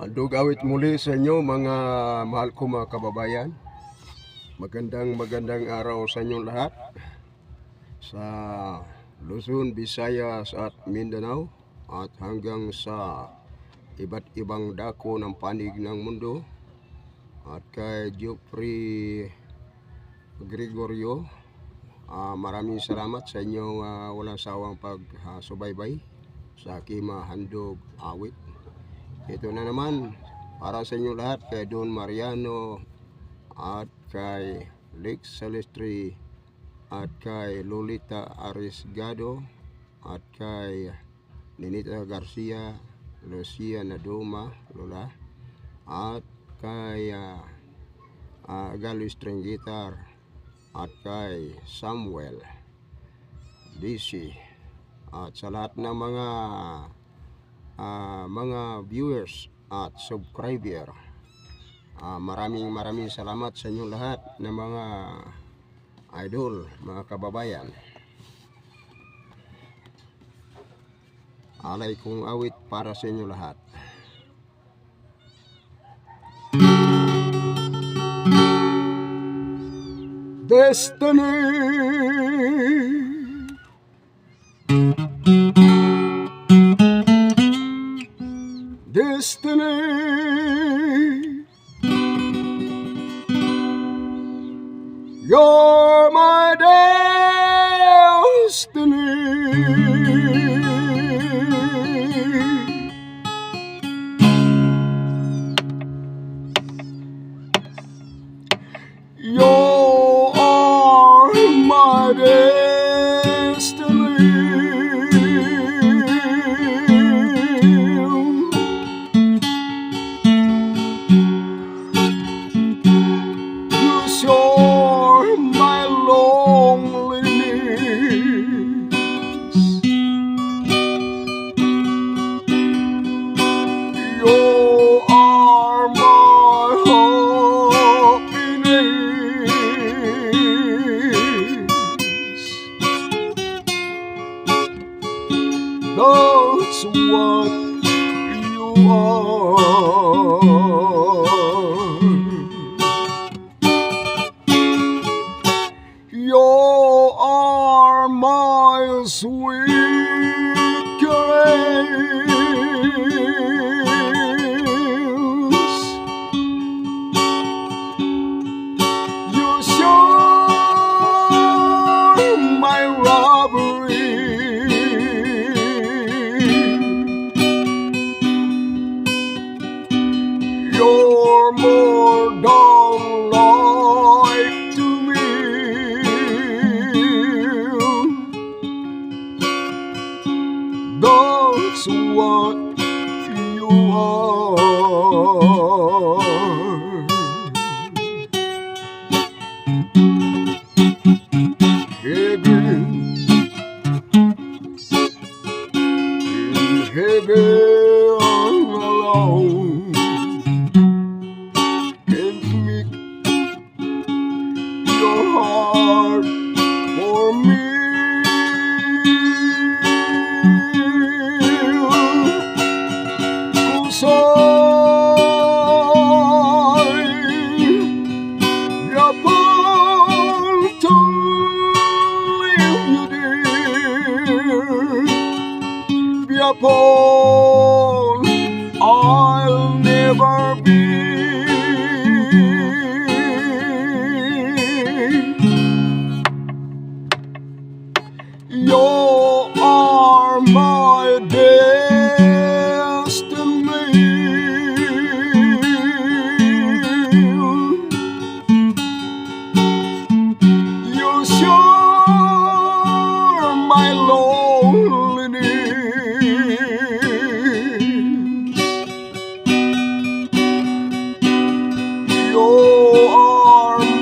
Handog awit muli sa inyo mga mahal ko mga kababayan. Magandang magandang araw sa inyo lahat. Sa Luzon, Visayas at Mindanao at hanggang sa iba't ibang dako ng panig ng mundo. At kay Geoffrey Gregorio, ah, maraming salamat sa inyong ah, walang sawang pagsubaybay sa aking handog awit. Ito na naman para sa inyo lahat kay Don Mariano at kay Lex Salestri at kay Lolita Arisgado at kay Ninita Garcia, Lucia Nadoma, Lola at kay uh, uh, Galo String Guitar at kay Samuel DC at sa lahat ng mga ah, mga viewers at subscriber. Ah, maraming maraming salamat sa inyo lahat ng mga idol, mga kababayan. Alay kong awit para sa inyo lahat. Destiny. your arm, my dear.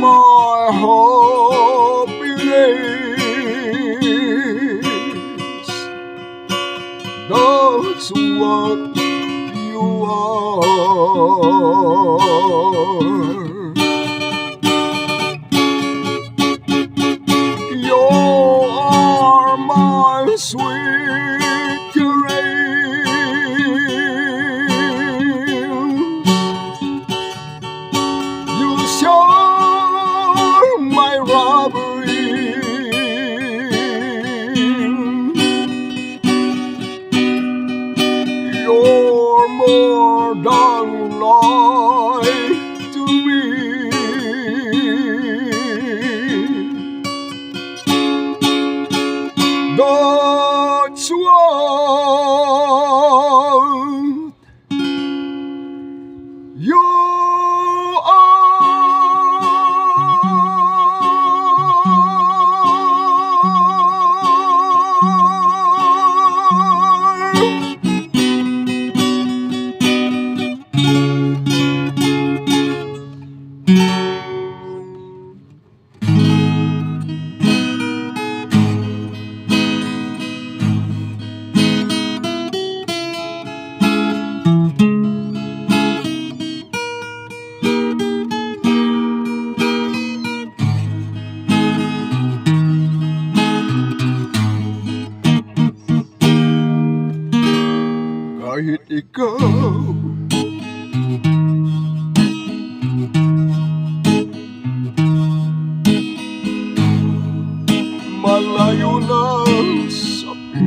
my hope is. That's what you are.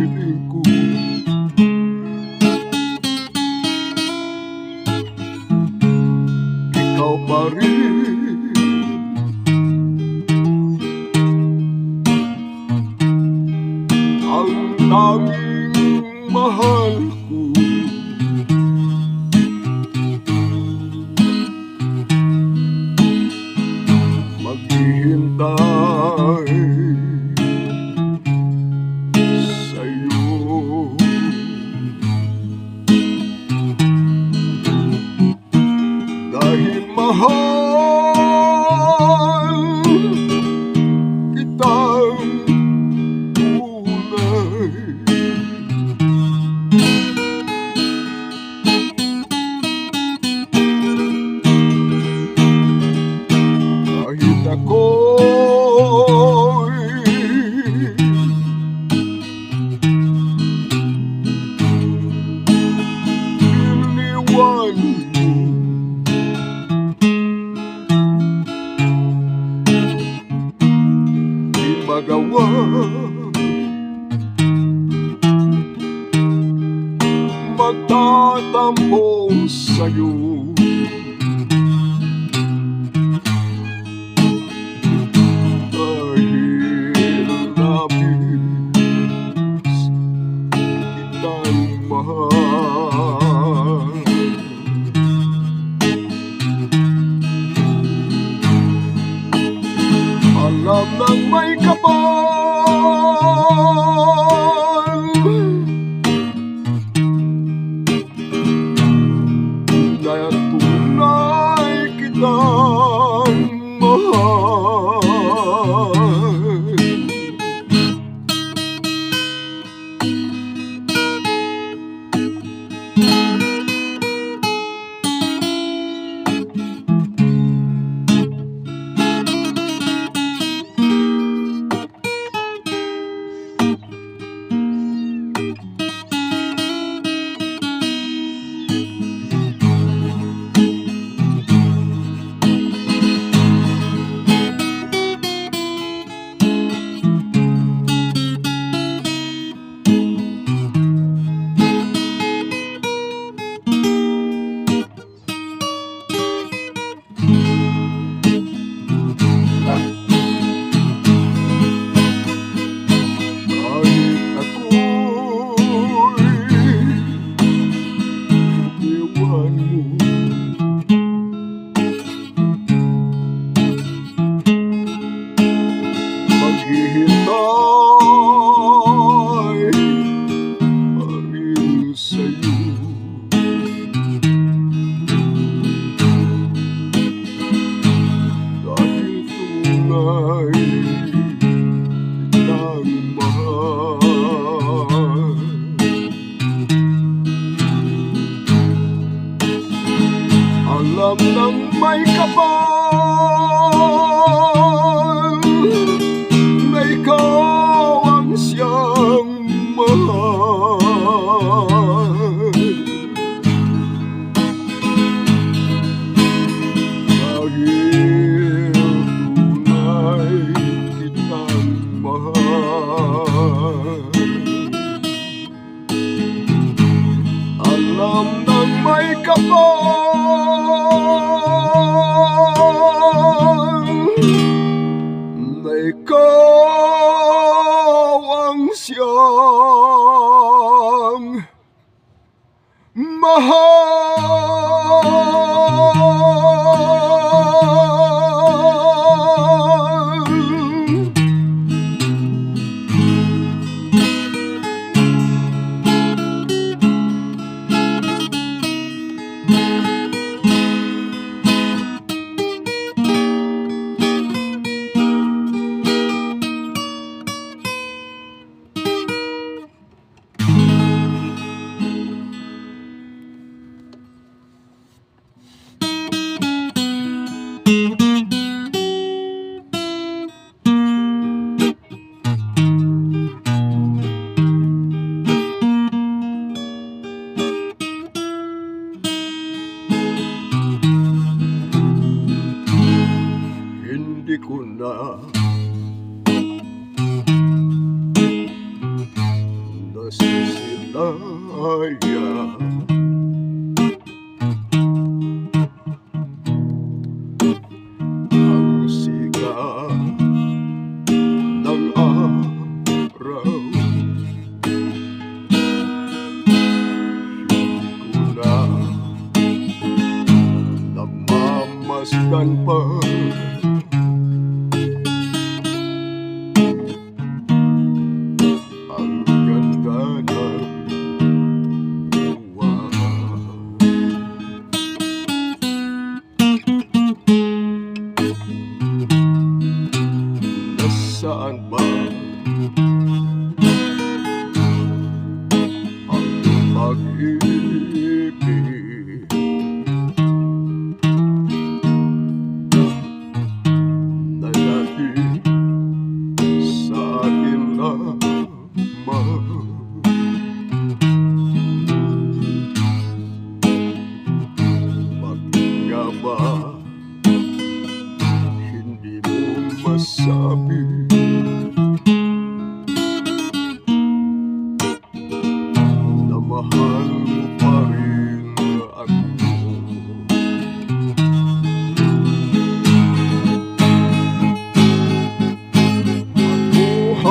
Sa piling Oh.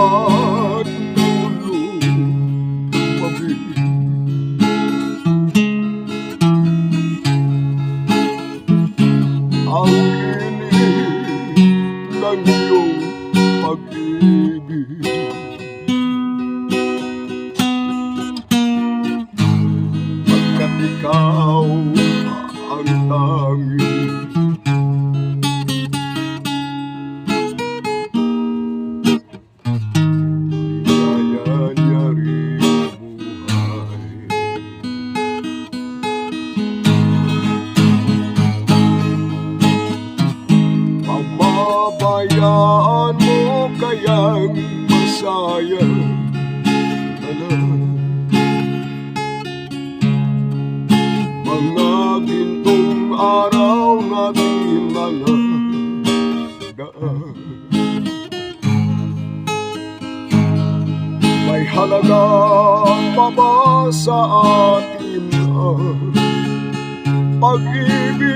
amor. Daan May halaga pa ba sa atin ang pag-ibig?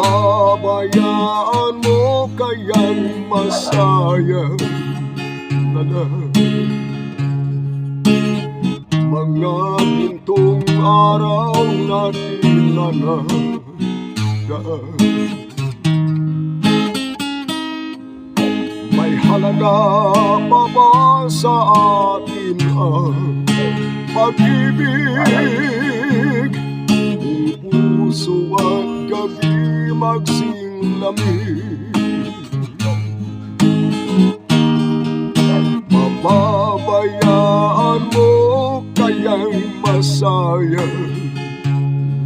Pababayaan mo kayang masayang na lang Mga gintong araw na nagaan May halaga pa ba sa atin ang pag-ibig puso at gabi magsinglamig Mababayaan mo kayang masayang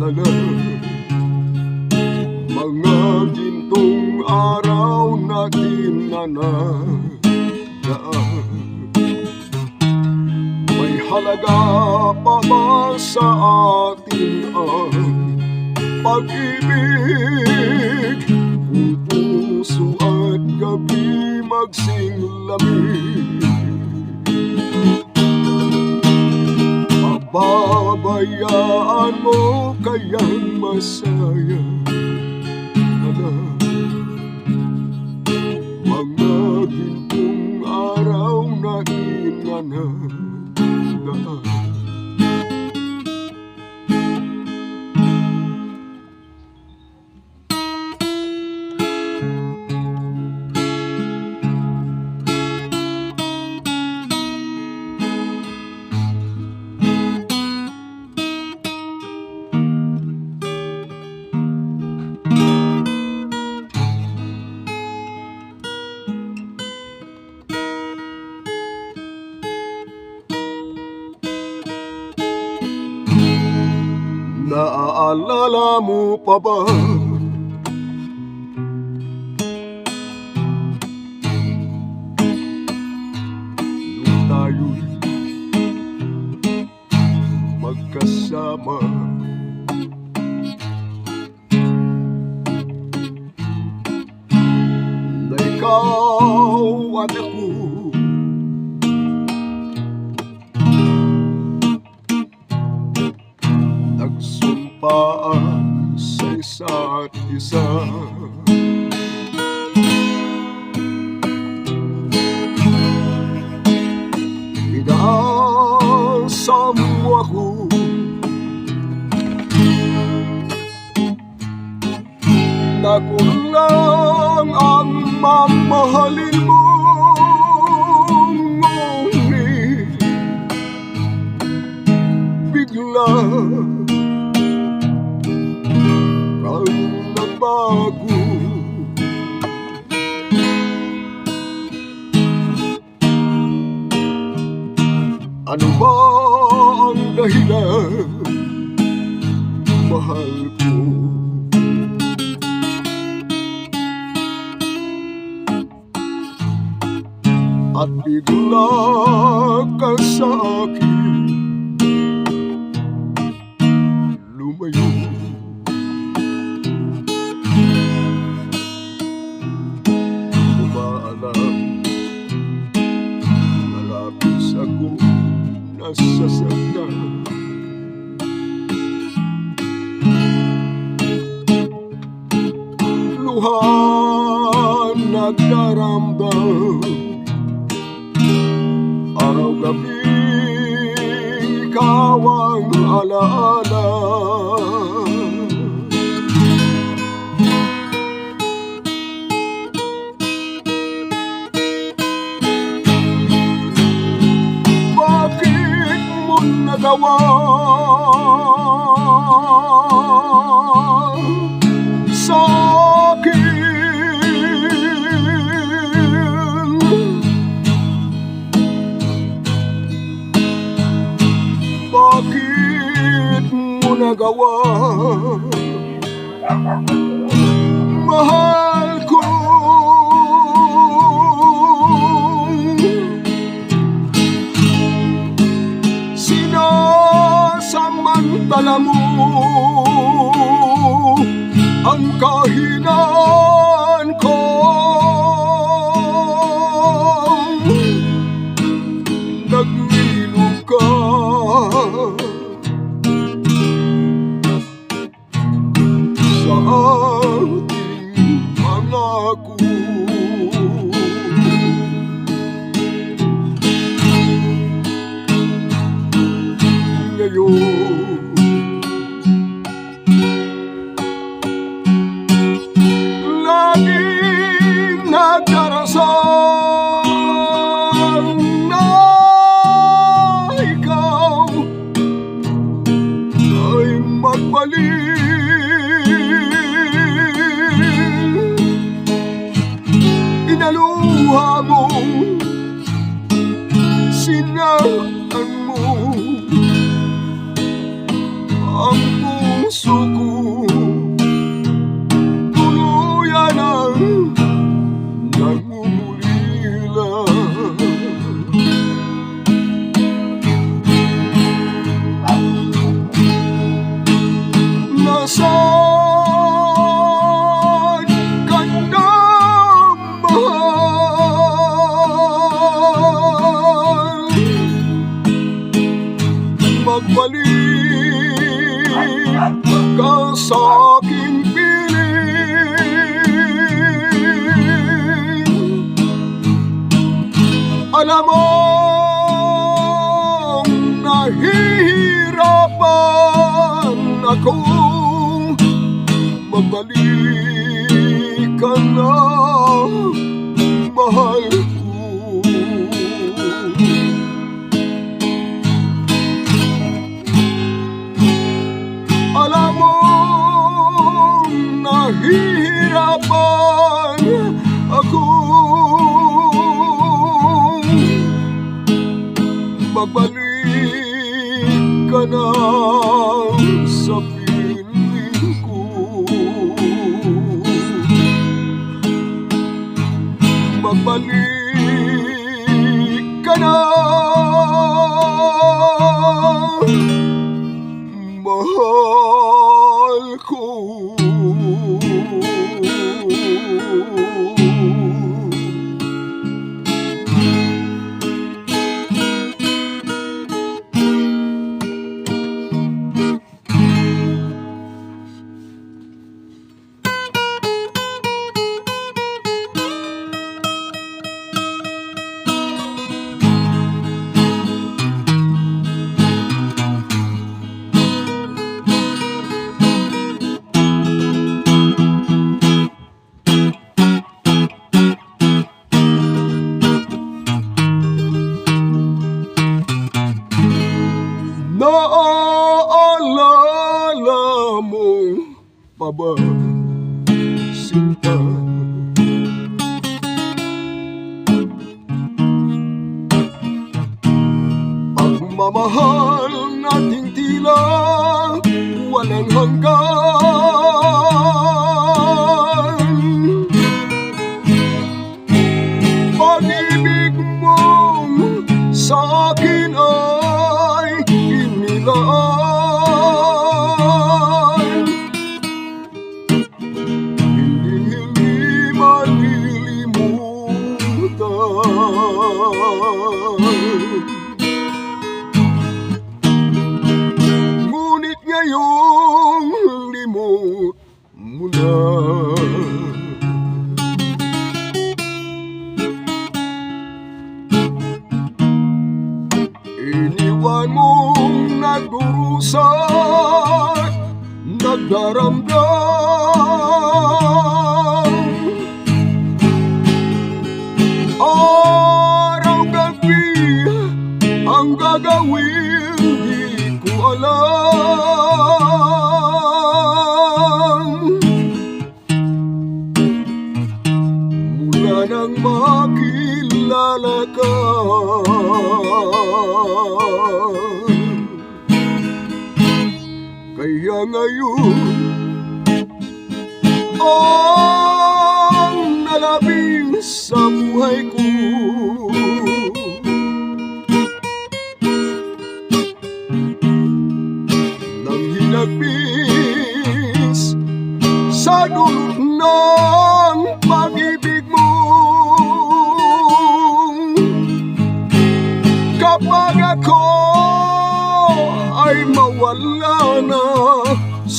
na lang. Mga gintong araw na nagaan May halaga pa ba sa atin ang pag-ibig. Puso at gabi magsinglamig Pababayaan mo kayang masaya. Na lang Mga gintong araw na inanandaan Naaalala mo? Lang ang mamahalin mo Ngunit bigla kang nagbago Ano ba ang dahilan, mahal At bigla ka sa akin. Lumayo. Umaalam. Malapis ako nasasaktan Luhan nagdaramdam ang gawa Mahal kong Sinasamantala mo Ang kahinaan ramo kung mabalik ka na mahal ko. Alam mo nahihirapan ako. Babalik ka na. balik ka na.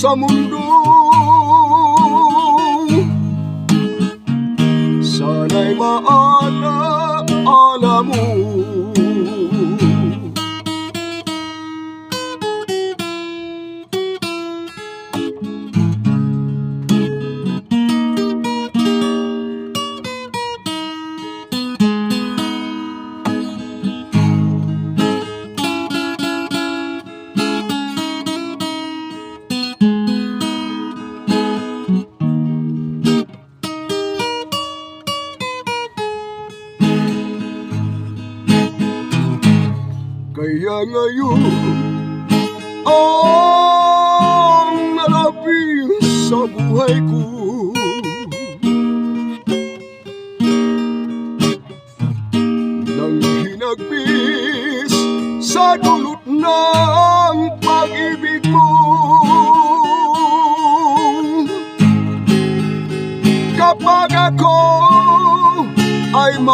সমুদ্র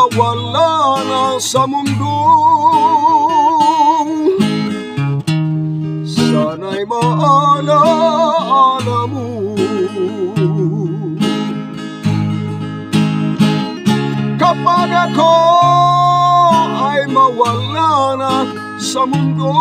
ay mawala na sa mundo. Sana'y maalaala mo Kapag ako ay mawala na sa mundo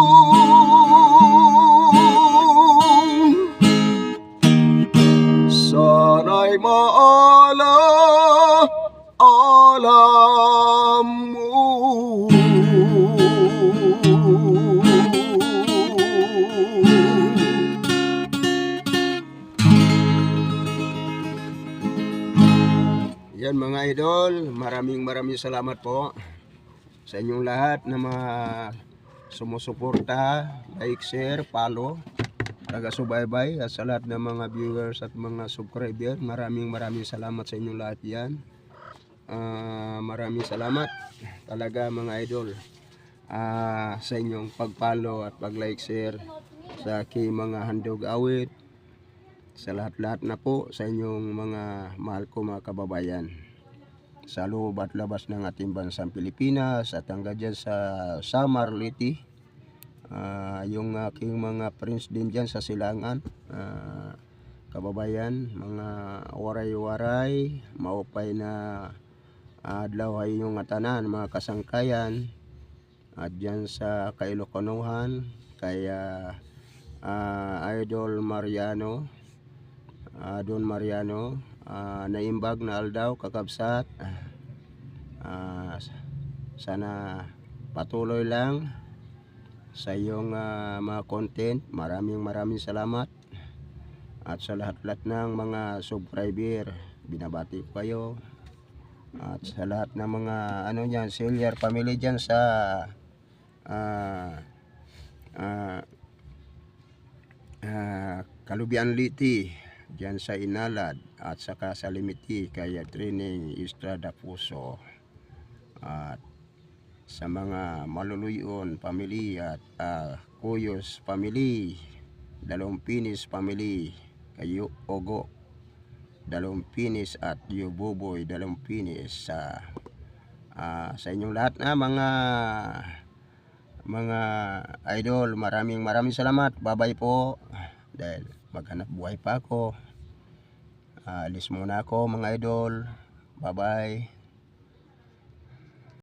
mga idol, maraming maraming salamat po sa inyong lahat na mga sumusuporta, like, share, follow, taga-subaybay at sa lahat ng mga viewers at mga subscriber. Maraming maraming salamat sa inyong lahat yan. Ah, maraming salamat talaga mga idol ah, sa inyong pag-follow at pag-like, share sa aking mga handog awit sa lahat-lahat na po sa inyong mga mahal ko mga kababayan sa loob at labas ng ating bansang Pilipinas at hanggang dyan sa Samar Liti Ah, yung aking mga friends din dyan sa Silangan. Ah, kababayan mga waray-waray maupay na adlaw ay yung atanan mga kasangkayan. At dyan sa Kailokonuhan kaya ah, Idol Mariano. Ah, Don Mariano ah, naimbag na aldaw kakabsat. Ah, sana patuloy lang sa iyong ah, mga content. Maraming maraming salamat. At sa lahat-lahat ng mga subscriber binabati ko kayo. At sa lahat ng mga ano niyan senior family diyan sa ah ah ah, Kalubian Liti diyan sa Inalad at saka sa Limiti kaya training Estrada Puso. At sa mga maluluyon family at ah, Kuyos family dalawang pinis family kayo Ogo dalawang pinis at Yububoy dalawang pinis sa ah, sa inyong lahat na mga mga idol maraming maraming salamat. Babay po. Dahil maghanap buhay pa ako Ah, alis muna ako mga idol. Bye bye